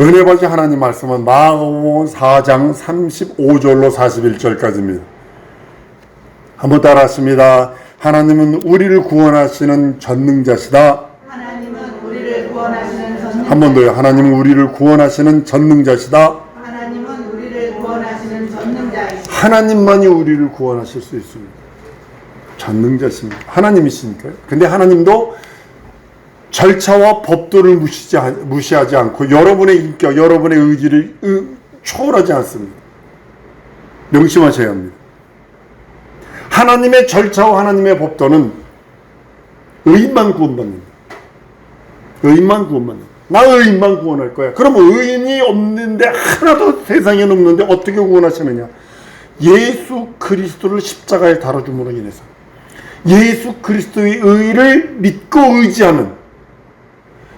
은혜 받으신 하나님 말씀은 마가복음 4장 35절로 41절까지입니다. 한번 따라 하십니다. 하나님은 우리를 구원하시는 전능자시다. 하나님은 우리를 구원하시는 전능 한번 더요. 하나님은 우리를 구원하시는 전능자시다. 하나님은 우리를 구원하시는 전능자이시다. 하나님만이 우리를 구원하실 수 있습니다. 전능자십니다. 하나님이시니까요. 근데 하나님도 절차와 법도를 무시하지 않고 여러분의 인격, 여러분의 의지를 의- 초월하지 않습니다. 명심하셔야 합니다. 하나님의 절차와 하나님의 법도는 의인만 구원받는다. 의인만 구원받는다. 나 의인만 구원할 거야. 그럼 의인이 없는데 하나도 세상에 없는데 어떻게 구원하시느냐? 예수 그리스도를 십자가에 달아줌으로 인해서 예수 그리스도의 의를 믿고 의지하는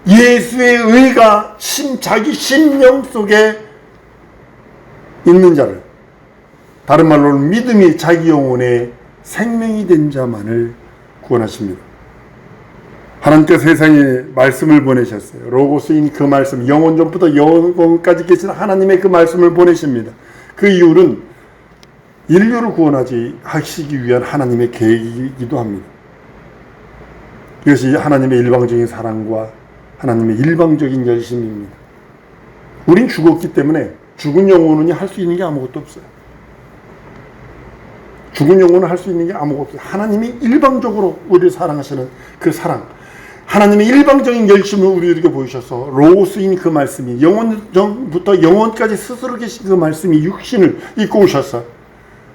예수의 의가 심, 자기 심령 속에 있는 자를 다른 말로는 믿음이 자기 영혼의 생명이 된 자만을 구원하십니다. 하나님께서 세상에 말씀을 보내셨어요. 로고스인 그 말씀, 영원 전부터 영원까지 계신 하나님의 그 말씀을 보내십니다. 그 이유는 인류를 구원하지 하시기 위한 하나님의 계획이기도 합니다. 이것이 하나님의 일방적인 사랑과 하나님의 일방적인 열심입니다. 우린 죽었기 때문에 죽은 영혼은 할 수 있는 게 아무것도 없어요. 죽은 영혼은 할 수 있는 게 아무것도 없어요. 하나님이 일방적으로 우리를 사랑하시는 그 사랑, 하나님의 일방적인 열심을 우리에게 보이셔서 로스인 그 말씀이 영원 전부터 영원까지 스스로 계신 그 말씀이 육신을 입고 오셔서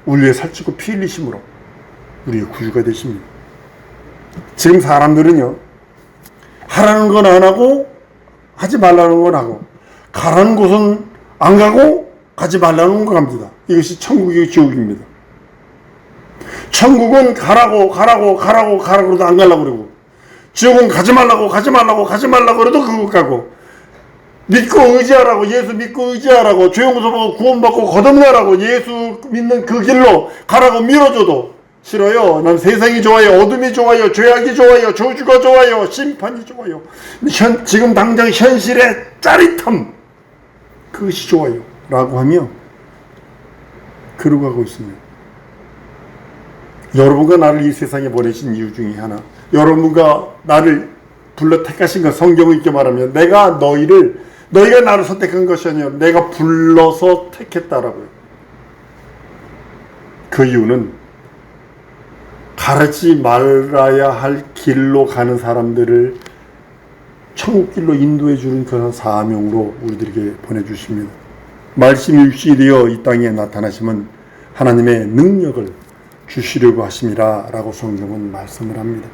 우리의 살찌고 피 흘리심으로 우리의 구주가 되십니다. 지금 사람들은요 하라는 건 안 하고 하지 말라는 건 하고 가라는 곳은 안 가고 가지 말라는 건 갑니다. 이것이 천국의 지옥입니다. 천국은 가라고 가라고 가라고 가라고 그래도 안 가려고 그러고 지옥은 가지 말라고 가지 말라고 가지 말라고 그래도 그거 가고 믿고 의지하라고 예수 믿고 의지하라고 죄 용서받고 구원받고 거듭나라고 예수 믿는 그 길로 가라고 밀어줘도 싫어요. 난 세상이 좋아요. 어둠이 좋아요. 죄악이 좋아요. 저주가 좋아요. 심판이 좋아요. 현, 지금 당장 현실의 짜릿함 그것이 좋아요. 라고 하며 그러고 가고 있습니다. 여러분과 나를 이 세상에 보내신 이유 중에 하나 여러분과 나를 불러 택하신 것 성경을 이렇게 말하면 내가 너희를 너희가 나를 선택한 것이 아니라 내가 불러서 택했다라고요. 그 이유는 가르치 말아야 할 길로 가는 사람들을 천국 길로 인도해 주는 그런 사명으로 우리들에게 보내주십니다. 말씀이 육신이 되어 이 땅에 나타나시면 하나님의 능력을 주시려고 하심이라 라고 성경은 말씀을 합니다.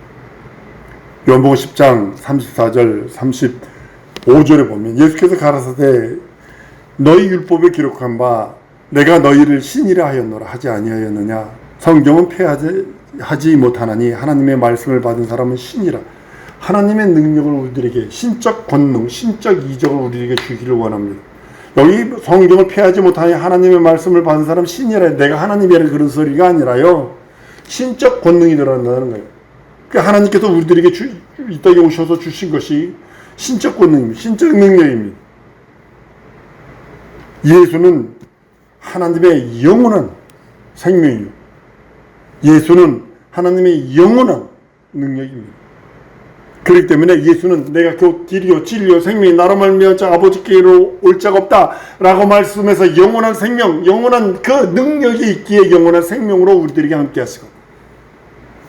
요한복음 10장 34절 35절에 보면 예수께서 가라사대 너희 율법에 기록한 바 내가 너희를 신이라 하였노라 하지 아니하였느냐 성경은 폐하지 하지 못하나니 하나님의 말씀을 받은 사람은 신이라 하나님의 능력을 우리들에게 신적 권능 신적 이적을 우리에게 주기를 원합니다. 여기 성경을 피하지 못하니 하나님의 말씀을 받은 사람 신이라 내가 하나님이라 그런 소리가 아니라요 신적 권능이 들어간다는 거예요. 그 하나님께서 우리들에게 주, 이 땅에 오셔서 주신 것이 신적 권능입니다. 신적 능력입니다. 예수는 하나님의 영원한 생명이요. 예수는 하나님의 영원한 능력입니다. 그렇기 때문에 예수는 내가 그 길이요 진리요 생명이 나로 말미암아 아버지께로 올 자가 없다라고 말씀해서 영원한 생명, 영원한 그 능력이 있기에 영원한 생명으로 우리들에게 함께 하시고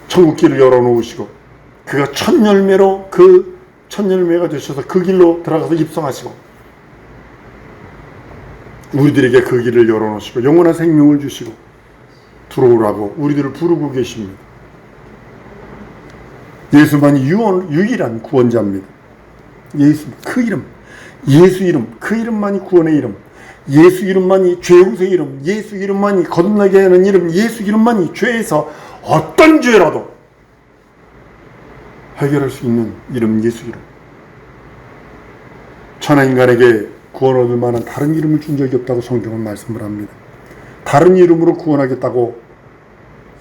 천국 길을 열어 놓으시고 그가 첫 열매로 그 첫 열매가 되셔서 그 길로 들어가서 입성하시고 우리들에게 그 길을 열어 놓으시고 영원한 생명을 주시고 들어오라고 우리들을 부르고 계십니다. 예수만이 유일한 구원자입니다. 예수, 그 이름, 예수 이름, 그 이름만이 구원의 이름, 예수 이름만이 죄 용서의 이름, 예수 이름만이 거듭나게 하는 이름, 예수 이름만이 죄에서 어떤 죄라도 해결할 수 있는 이름, 예수 이름. 천하 인간에게 구원 얻을 만한 다른 이름을 준 적이 없다고 성경은 말씀을 합니다. 다른 이름으로 구원하겠다고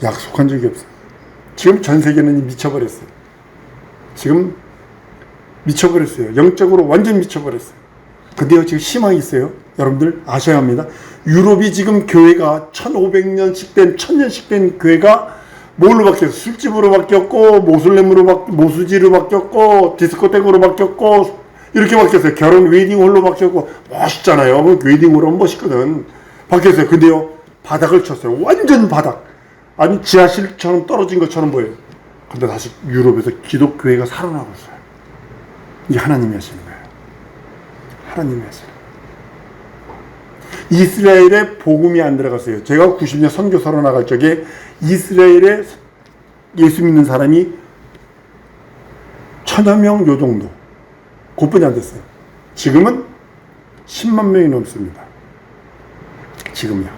약속한 적이 없어요. 지금 전 세계는 미쳐버렸어요. 지금 미쳐버렸어요. 영적으로 완전 미쳐버렸어요. 근데요, 지금 희망이 있어요. 여러분들 아셔야 합니다. 유럽이 지금 교회가 1500년씩 된, 1000년씩 된 교회가 뭘로 바뀌었어? 술집으로 바뀌었고, 모슬렘으로 바, 모수지로 바뀌었고, 디스코텍으로 바뀌었고, 이렇게 바뀌었어요. 결혼 웨딩홀로 바뀌었고, 멋있잖아요. 그 웨딩홀은 멋있거든. 바뀌었어요. 근데요, 바닥을 쳤어요. 완전 바닥. 아니, 지하실처럼 떨어진 것처럼 보여요. 근데 다시 유럽에서 기독교회가 살아나고 있어요. 이게 하나님이 하시는 거예요. 하나님이 하시는. 이스라엘에 복음이 안 들어갔어요. 제가 90년 선교사로 나갈 적에 이스라엘에 예수 믿는 사람이 천여 명 요 정도. 그뿐이 안 됐어요. 지금은 10만 명이 넘습니다. 지금이요.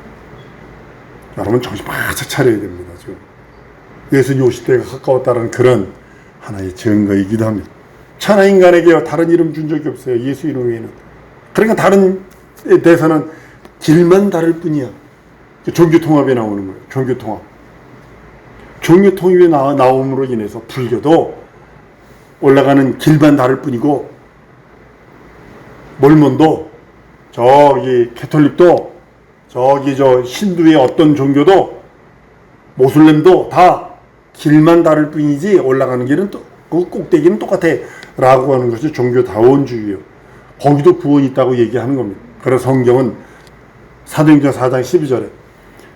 여러분 정신 바짝 차려야 됩니다. 예수님 오실 때가 가까웠다는 그런 하나의 증거이기도 합니다. 천하 인간에게 다른 이름 준 적이 없어요. 예수 이름 외에는. 그러니까 다른 에 대해서는 길만 다를 뿐이야. 종교 통합에 나오는 거예요. 종교 통합. 종교 통합에 나, 나옴으로 인해서 불교도 올라가는 길만 다를 뿐이고 몰몬도 저기 캐톨릭도 저기 저 신두의 어떤 종교도 모슬렘도 다 길만 다를 뿐이지 올라가는 길은 또 그 꼭대기는 똑같아 라고 하는 것이 종교다원주의예요. 거기도 구원이 있다고 얘기하는 겁니다. 그래서 성경은 사도행전 4장 12절에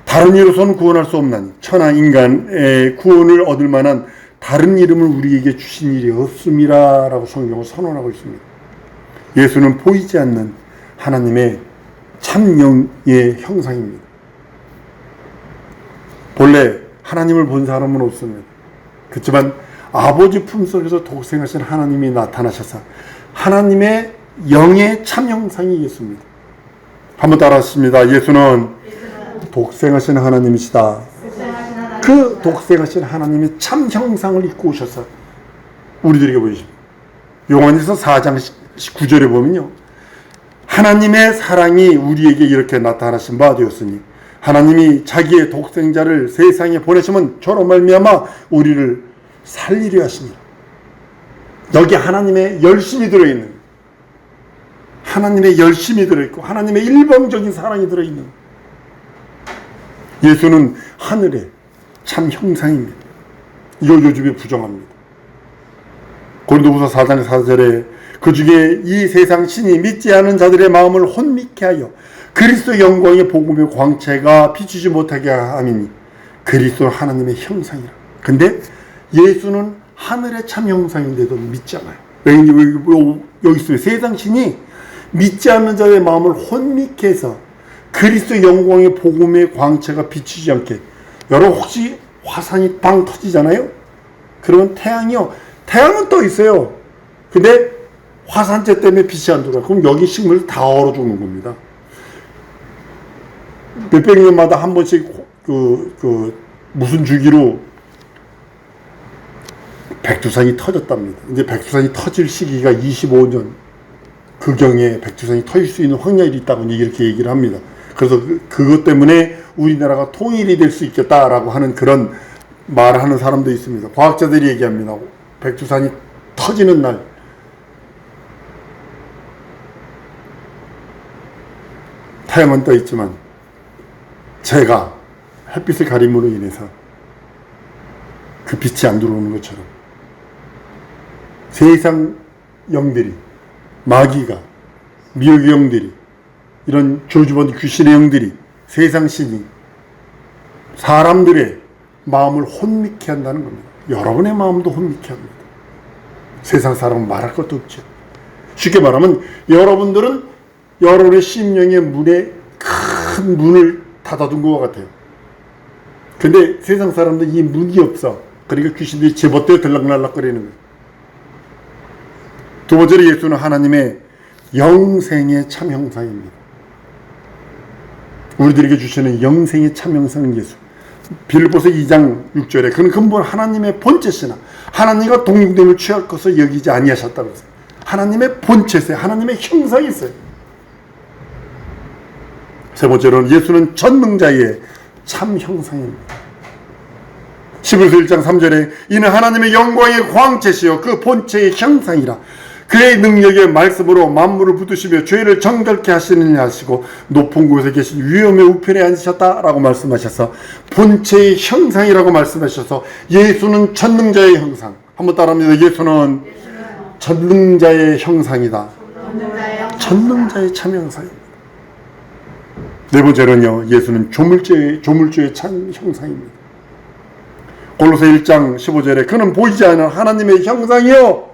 다른 이로서는 구원할 수 없나니 천하 인간의 구원을 얻을 만한 다른 이름을 우리에게 주신 일이 없음이라 라고 성경을 선언하고 있습니다. 예수는 보이지 않는 하나님의 참영의 형상입니다. 본래 하나님을 본 사람은 없습니다. 그렇지만 아버지 품속에서 독생하신 하나님이 나타나셔서 하나님의 영의 참 형상이 예수입니다. 한번 따라하십니다. 예수는 독생하신 하나님이시다. 그 독생하신 하나님의 참 형상을 입고 오셔서 우리들에게 보이십니다. 요한에서 4장 19절에 보면요. 하나님의 사랑이 우리에게 이렇게 나타나신 바 되었으니 하나님이 자기의 독생자를 세상에 보내시면 저로 말미암아 우리를 살리려 하시니라. 여기 하나님의 열심이 들어있는. 하나님의 열심이 들어있고 하나님의 일방적인 사랑이 들어있는. 예수는 하늘의 참 형상입니다. 이거 요즘에 부정합니다. 고린도후서 4장 4절에 그 중에 이 세상 신이 믿지 않은 자들의 마음을 혼미케 하여 그리스도 영광의 복음의 광채가 비추지 못하게 함이니 그리스도 하나님의 형상이라. 근데 예수는 하늘의 참 형상인데도 믿지 않아요. 왜 여기 있어요. 세상 신이 믿지 않는 자의 마음을 혼미케 해서 그리스도 영광의 복음의 광채가 비추지 않게 여러분 혹시 화산이 빵 터지잖아요? 그러면 태양이요. 태양은 떠 있어요. 근데 화산재 때문에 빛이 안 들어와. 그럼 여기 식물 다 얼어 죽는 겁니다. 몇백 년마다 한 번씩 그, 그, 무슨 주기로 백두산이 터졌답니다. 이제 백두산이 터질 시기가 25년 그경에 백두산이 터질 수 있는 확률이 있다고 이렇게 얘기를 합니다. 그래서 그, 그것 때문에 우리나라가 통일이 될 수 있겠다라고 하는 그런 말을 하는 사람도 있습니다. 과학자들이 얘기합니다. 백두산이 터지는 날 태양은 떠 있지만 제가 햇빛을 가림으로 인해서 그 빛이 안 들어오는 것처럼 세상 영들이 마귀가 미혹의 영들이 이런 조주번 귀신의 영들이 세상 신이 사람들의 마음을 혼미케 한다는 겁니다. 여러분의 마음도 혼미케 합니다. 세상 사람은 말할 것도 없죠. 쉽게 말하면 여러분들은 여러분의 심령의 문에 큰 문을 닫아둔 것 같아요. 근데 세상 사람들 이 문이 없어. 그러니까 귀신들이 제멋대로 들락날락거리는 거예요. 두 번째로 예수는 하나님의 영생의 참 형상입니다. 우리들에게 주시는 영생의 참 형상은 예수. 빌보서 2장 6절에 그는 근본 하나님의 본체시나 하나님과 동등됨을 취할 것을 여기지 아니하셨다고 했어요. 하나님의 본체세 하나님의 형상이 있어요. 세 번째로는 예수는 전능자의 참 형상입니다. 11서 1장 3절에 이는 하나님의 영광의 광채시요 그 본체의 형상이라 그의 능력의 말씀으로 만물을 붙드시며 죄를 정결케 하시느냐 하시고 높은 곳에 계신 위엄의 우편에 앉으셨다라고 말씀하셔서 본체의 형상이라고 말씀하셔서 예수는 전능자의 형상. 한번 따라합니다. 예수는 전능자의 형상이다. 전능자의 전능자의 참 형상입니다. 네 번째는요, 예수는 조물주의, 조물주의 참 형상입니다. 골로새 1장 15절에 그는 보이지 않는 하나님의 형상이요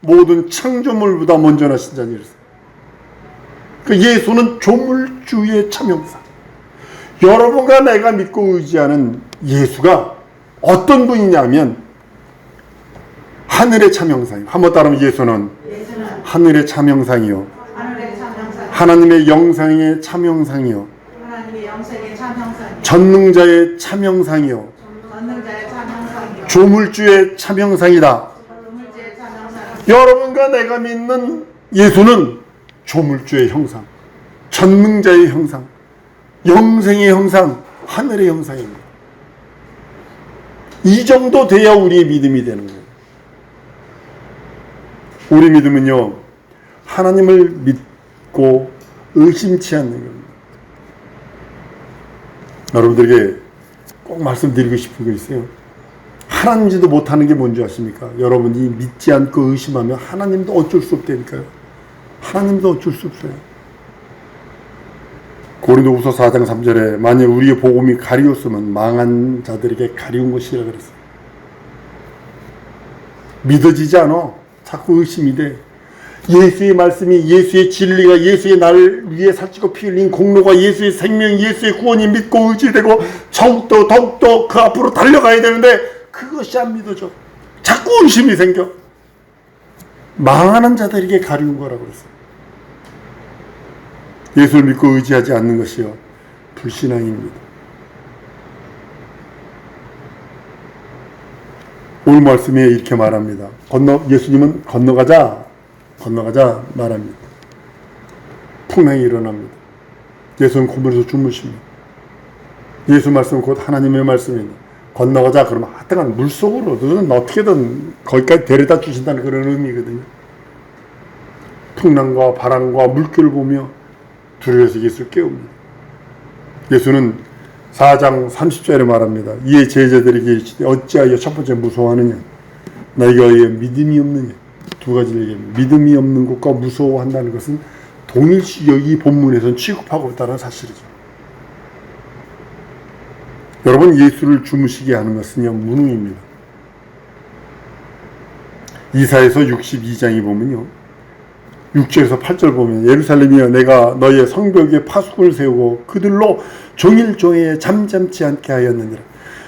모든 창조물보다 먼저 나신 자니. 그 예수는 조물주의 참 형상. 여러분과 내가 믿고 의지하는 예수가 어떤 분이냐면 하늘의 참 형상이에요. 한번 따르면 예수는 하늘의 참 형상이요. 하늘의 참형상 하나님의 영상의 참 형상이요. 하나님의 영생의 참형상 전능자의 참 형상이요. 전능자의 참형상이요 조물주의 참 형상이다. 물질의 참형상 여러분과 내가 믿는 예수는 조물주의 형상, 전능자의 형상, 영생의 형상, 하늘의 형상입니다. 이 정도 돼야 우리의 믿음이 되는 거예요. 우리 믿음은요, 하나님을 믿고 의심치 않는 겁니다. 여러분들에게 꼭 말씀드리고 싶은 거 있어요. 하나님지도 못하는 게 뭔지 아십니까? 여러분이 믿지 않고 의심하면 하나님도 어쩔 수 없다니까요. 하나님도 어쩔 수 없어요. 고린도후서 4장 3절에 만약 우리의 복음이 가리웠으면 망한 자들에게 가리운 것이라 그랬어요. 믿어지지 않아. 자꾸 의심이 돼. 예수의 말씀이 예수의 진리가 예수의 나를 위해 살찌고 피 흘린 공로가 예수의 생명 예수의 구원이 믿고 의지되고 더욱더 더욱더 그 앞으로 달려가야 되는데 그것이 안 믿어져. 자꾸 의심이 생겨. 망하는 자들에게 가리운 거라고 그랬어요. 예수를 믿고 의지하지 않는 것이요 불신앙입니다. 오늘 말씀에 이렇게 말합니다. 건너 예수님은 건너가자 건너가자 말합니다. 풍랑이 일어납니다. 예수는 고물에서 주무십니다. 예수 말씀 곧 하나님의 말씀입니다. 건너가자 그러면 하여튼 물속으로 너는 어떻게든 거기까지 데려다 주신다는 그런 의미거든요. 풍랑과 바람과 물결을 보며 두려워서 예수를 깨웁니다. 예수는 4장 30절에 말합니다. 이에 제자들에게 이르시되 어찌하여 첫 번째 무서워하느냐 너희가 왜 믿음이 없느냐 두 가지를 얘기합니다. 믿음이 없는 것과 무서워한다는 것은 동일시 여기 본문에서는 취급하고 있다는 사실이죠. 여러분 예수를 주무시게 하는 것은요 무능입니다. 이사에서 62장이 보면요 6절에서 8절 보면 예루살렘이여 내가 너의 성벽에 파수꾼을 세우고 그들로 종일 종일 잠잠치 않게 하였느니라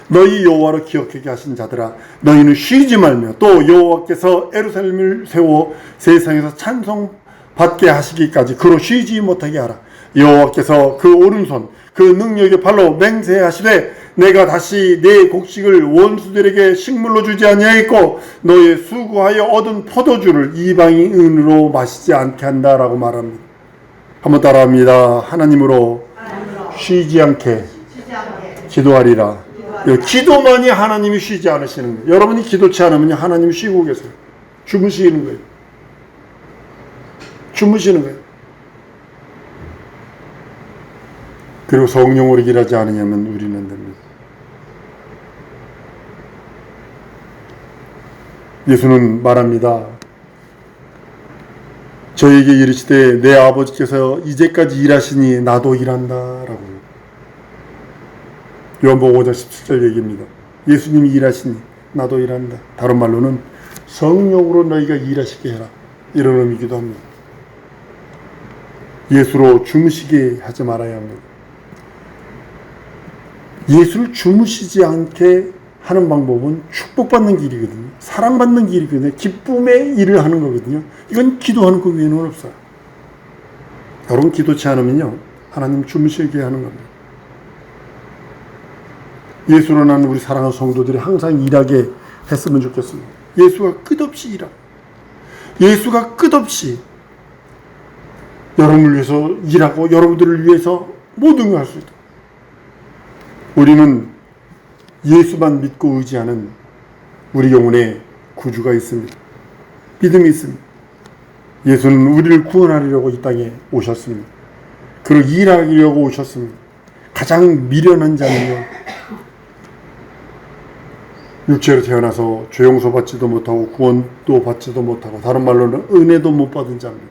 너희 여호와를 기억하게 하신 자들아 너희는 쉬지 말며 또 여호와께서 예루살렘을 세워 세상에서 찬송 받게 하시기까지 그로 쉬지 못하게 하라 여호와께서 그 오른손 그 능력의 팔로 맹세하시되 내가 다시 내 곡식을 원수들에게 식물로 주지 아니하겠고 너의 수고하여 얻은 포도주를 이방인으로 마시지 않게 한다라고 말합니다. 한번 따라합니다. 하나님으로 쉬지 않게 기도하리라. 예, 기도만이 하나님이 쉬지 않으시는 거예요. 여러분이 기도치 않으면 하나님이 쉬고 계세요. 주무시는 거예요. 주무시는 거예요. 그리고 성령으로 일하지 않으냐면 우리는 됩니다. 예수는 말합니다. 저에게 이르시되 내 아버지께서 이제까지 일하시니 나도 일한다 라고. 요한복음 5장 17절 얘기입니다. 예수님이 일하시니 나도 일한다. 다른 말로는 성령으로 너희가 일하시게 해라. 이런 의미이기도 합니다. 예수로 주무시게 하지 말아야 합니다. 예수를 주무시지 않게 하는 방법은 축복받는 길이거든요. 사랑받는 길이거든요. 기쁨의 일을 하는 거거든요. 이건 기도하는 것 외에는 없어요. 여러분 기도치 않으면요. 하나님 주무시게 하는 겁니다. 예수로 나는 우리 사랑하는 성도들이 항상 일하게 했으면 좋겠습니다. 예수가 끝없이 일하고 예수가 끝없이 여러분을 위해서 일하고 여러분들을 위해서 모든 걸 할 수 있다. 우리는 예수만 믿고 의지하는 우리 영혼에 구주가 있습니다. 믿음이 있습니다. 예수는 우리를 구원하려고 이 땅에 오셨습니다. 그리고 일하려고 오셨습니다. 가장 미련한 자는요. 육체로 태어나서 죄 용서 받지도 못하고 구원도 받지도 못하고 다른 말로는 은혜도 못 받은 자입니다.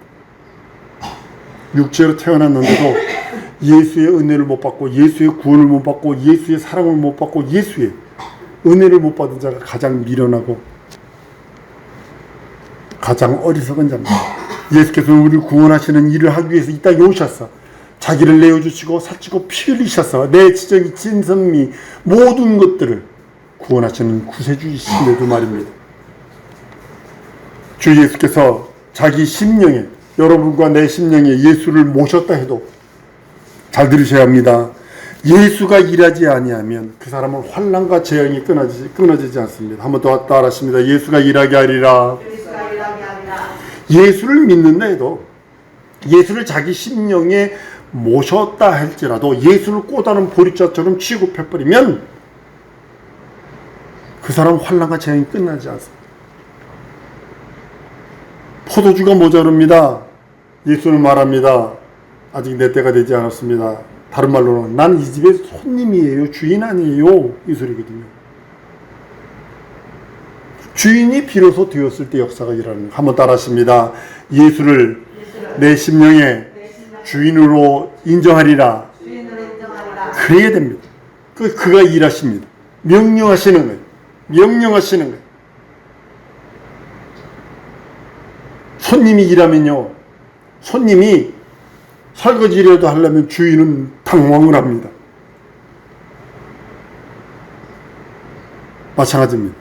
육체로 태어났는데도 예수의 은혜를 못 받고 예수의 구원을 못 받고 예수의 사랑을 못 받고 예수의 은혜를 못 받은 자가 가장 미련하고 가장 어리석은 자입니다. 예수께서는 우리를 구원하시는 일을 하기 위해서 이 땅에 오셨어. 자기를 내어주시고 살찌고 피 흘리셔서 내 지정이 진선미 모든 것들을 구원하시는 구세주이신데도 말입니다. 주 예수께서 자기 심령에 여러분과 내 심령에 예수를 모셨다 해도 잘 들으셔야 합니다. 예수가 일하지 아니하면 그 사람은 환란과 재앙이 끊어지지, 끊어지지 않습니다. 한번 더 따라하십니다. 예수가 일하게 하리라. 예수를 믿는다 해도 예수를 자기 심령에 모셨다 할지라도 예수를 꼬다는 보리자처럼 취급해버리면 그 사람 환란과 재앙이 끝나지 않습니다. 포도주가 모자릅니다. 예수는 말합니다. 아직 내 때가 되지 않았습니다. 다른 말로는 난 이 집의 손님이에요. 주인 아니에요. 이 소리거든요. 주인이 비로소 되었을 때 역사가 거. 한번 따라하십니다. 예수를 내 심령에 내 심령 주인으로 인정하리라. 주인으로 인정하리라. 그래야 됩니다. 그, 그가 일하십니다. 명령하시는 거예요. 명령하시는 거예요. 손님이 일하면요. 손님이 설거지라도 하려면 주인은 당황을 합니다. 마찬가지입니다.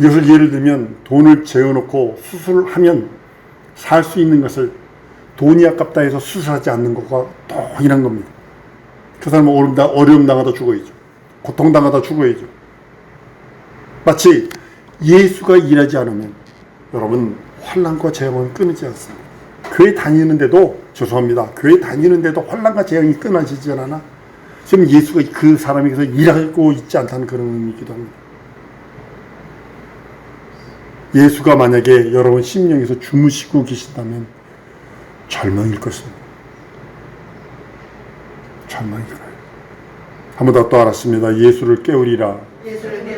이것을 예를 들면 돈을 재워놓고 수술을 하면 살 수 있는 것을 돈이 아깝다 해서 수술하지 않는 것과 동일한 겁니다. 그 사람은 어려움, 당하다 죽어야죠. 고통 당하다 죽어야죠. 마치 예수가 일하지 않으면 여러분 환란과 재앙은 끊이지 않습니다. 교회 다니는데도 죄송합니다. 교회 다니는데도 환란과 재앙이 끊어지지 않아. 지금 예수가 그 사람에게서 일하고 있지 않다는 그런 의미이기도 합니다. 예수가 만약에 여러분 심령에서 주무시고 계신다면 절망일 것입니다. 절망이잖아요. 한번 더또 알았습니다. 예수를 깨우리라. 예수를 배우리라.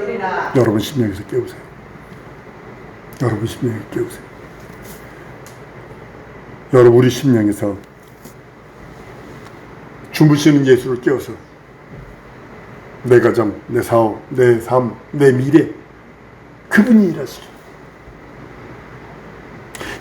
여러분 심령에서 깨우세요. 여러분 심령에서 깨우세요. 여러분 우리 심령에서 주무시는 예수를 깨워서 내 가정, 내 사업, 내 삶, 내 미래 그분이 일하시죠.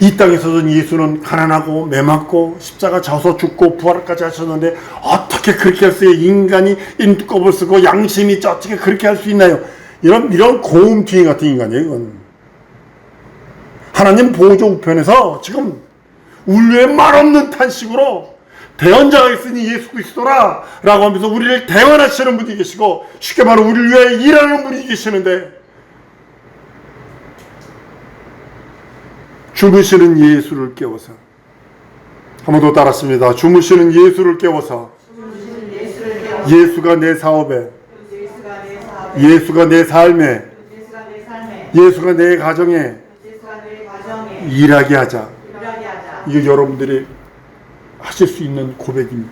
이 땅에서는 예수는 가난하고 매맞고 십자가 져서 죽고 부활까지 하셨는데 어떻게 그렇게 할 수 있어요? 인간이 인두껍을 쓰고 양심이 어떻게 그렇게 할 수 있나요? 이런 이런 고음주의 같은 인간이에요. 이건 하나님 보조 우편에서 지금 울류에 말없는 탄식으로 대언자가 있으니 예수 그리스도라 라고 하면서 우리를 대언하시는 분이 계시고 쉽게 말하면 우리를 위해 일하는 분이 계시는데 주무시는 예수를 깨워서 한 번 더 따랐습니다. 주무시는 예수를 깨워서. 예수가 내 사업에 예수가 내 삶에 예수가 내 가정에. 일하게 하자. 이게 여러분들이 하실 수 있는 고백입니다.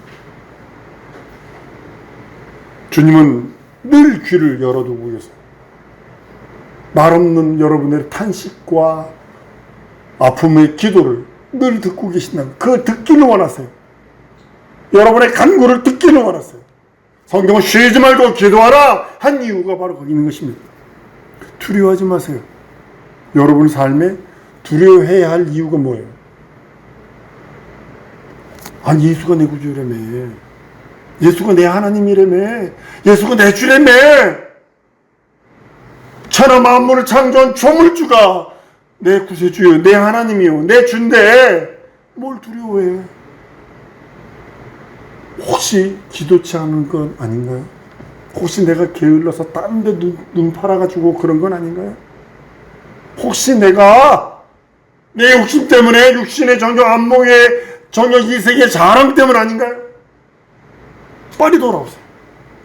주님은 늘 귀를 열어두고 계세요. 말 없는 여러분의 탄식과 아픔의 기도를 늘 듣고 계신다는 그 듣기를 원하세요. 여러분의 간구를 듣기를 원하세요. 성경은 쉬지 말고 기도하라 한 이유가 바로 거기 있는 것입니다. 두려워하지 마세요. 여러분 삶에 두려워해야 할 이유가 뭐예요? 아 예수가 내 구주라며 예수가 내 하나님이라며 예수가 내 주라며 천하 만물을 창조한 조물주가 내 구세주요 내 하나님이요 내 준대 뭘 두려워해 혹시 기도치 않은 건 아닌가요? 혹시 내가 게을러서 딴데 눈, 눈 팔아가지고 그런 건 아닌가요? 혹시 내가 내 욕심 때문에 육신의 정욕 안목의 정욕 이색의 자랑 때문 아닌가요? 빨리 돌아오세요.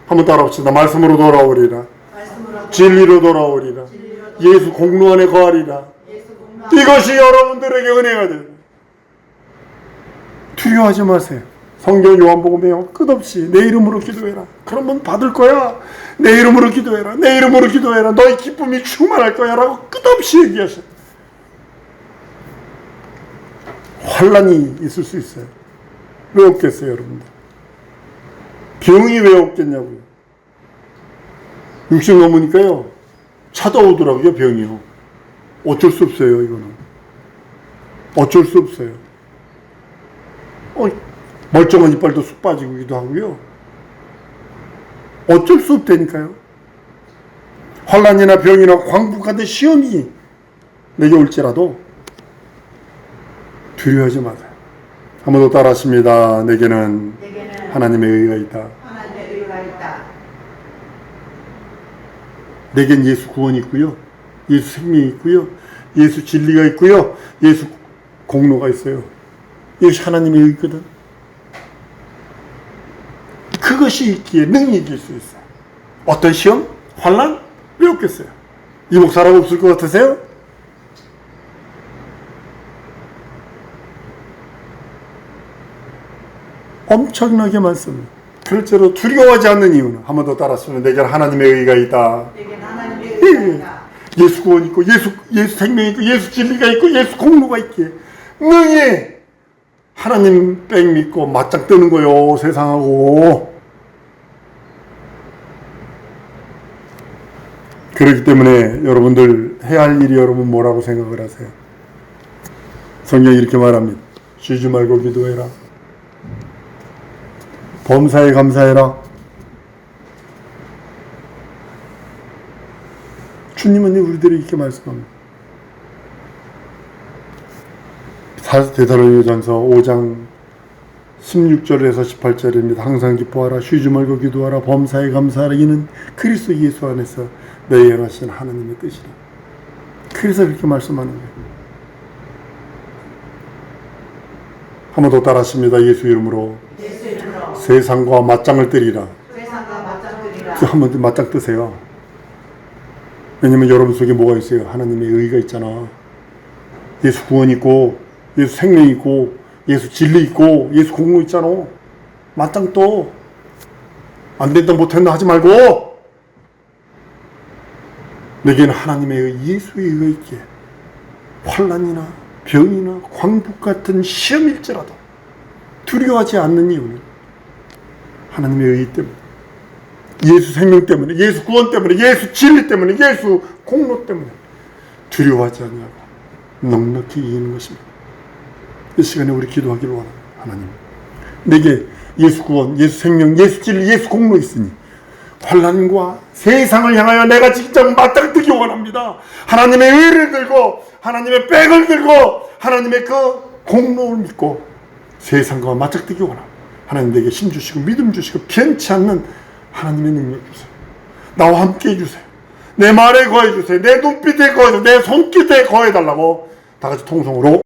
한번 따라합시다. 말씀으로 돌아오리라. 말씀으로 진리로 돌아오리라. 진리로 예수 공로 안에 거하리라. 이것이 여러분들에게 은혜가 됩니다. 두려워하지 마세요. 성경 요한복음에요. 끝없이 내 이름으로 기도해라. 그러면 받을 거야. 내 이름으로 기도해라. 내 이름으로 기도해라. 너의 기쁨이 충만할 거야 라고 끝없이 얘기하셔요. 환란이 있을 수 있어요. 왜 없겠어요, 여러분들? 병이 왜 없겠냐고요. 60 넘으니까요. 찾아오더라고요, 병이요. 어쩔 수 없어요, 이거는. 어쩔 수 없어요. 어, 멀쩡한 이빨도 쑥 빠지기도 하고요. 어쩔 수 없다니까요. 환란이나 병이나 같은 시험이 내게 올지라도 두려워하지 마세요. 한번 더 따라하십니다. 내게는 내게는 하나님의 의가 있다. 있다. 내겐 예수 구원이 있고요. 예수 생명이 있고요. 예수 진리가 있고요. 예수 공로가 있어요. 이것이 하나님의 의거든. 그것이 있기에 능히 이길 수 있어요. 어떤 시험? 환란? 왜 없겠어요? 이 목사라고 없을 것 같으세요? 엄청나게 많습니다. 그럴수록 두려워하지 않는 이유는 한 번 더 따라하시면 내게 하나님의 의가 있다. 하나님의 의가 있다. 예수 구원 있고 예수 예수 생명 있고 예수 진리가 있고 예수 공로가 있기에 능히 하나님 뺑 믿고 맞짱 뜨는 거요 세상하고 그렇기 때문에 여러분들 해야 할 일이 여러분 뭐라고 생각을 하세요? 성경이 이렇게 말합니다. 쉬지 말고 기도해라. 범사에 감사해라. 주님은 우리들에게 이렇게 말씀합니다. 데살로니가전서 5장 16절에서 18절입니다. 항상 기뻐하라, 쉬지 말고 기도하라, 범사에 감사하라. 이는 그리스도 예수 안에서 너희 행하신 하나님의 뜻이다. 그래서 그렇게 말씀하는 거예요. 한 번 더 따라하십니다. 예수 이름으로 예수 이름으로 세상과 맞짱을 뜨리라. 한번 맞짱 뜨세요. 왜냐면 여러분 속에 뭐가 있어요? 하나님의 의가 있잖아. 예수 구원 있고, 예수 생명 있고, 예수 진리 있고, 예수 공로 있잖아. 맞짱 떠. 안 된다, 못한다 하지 말고, 내게는 하나님의 의, 예수의 의가 있기에, 환란이나 병이나 광북 같은 시험일지라도 두려워하지 않는 이유는 하나님의 의 때문에. 예수 생명 때문에, 예수 구원 때문에, 예수 진리 때문에, 예수 공로 때문에 두려워하지 않냐고 넉넉히 이기는 것입니다. 이 시간에 우리 기도하기를 원합니다. 하나님, 내게 예수 구원, 예수 생명, 예수 진리, 예수 공로 있으니 환란과 세상을 향하여 내가 직접 맞닥 뜨기 원합니다. 하나님의 의를 들고 하나님의 백을 들고 하나님의 그 공로를 믿고 세상과 맞닥 뜨기 원합니다. 하나님 내게 힘 주시고 믿음 주시고 변치 않는 하나님의 능력 주세요. 나와 함께 해주세요. 내 말에 거해주세요. 내 눈빛에 거해주세요. 내 손끝에 거해달라고 다 같이 통성으로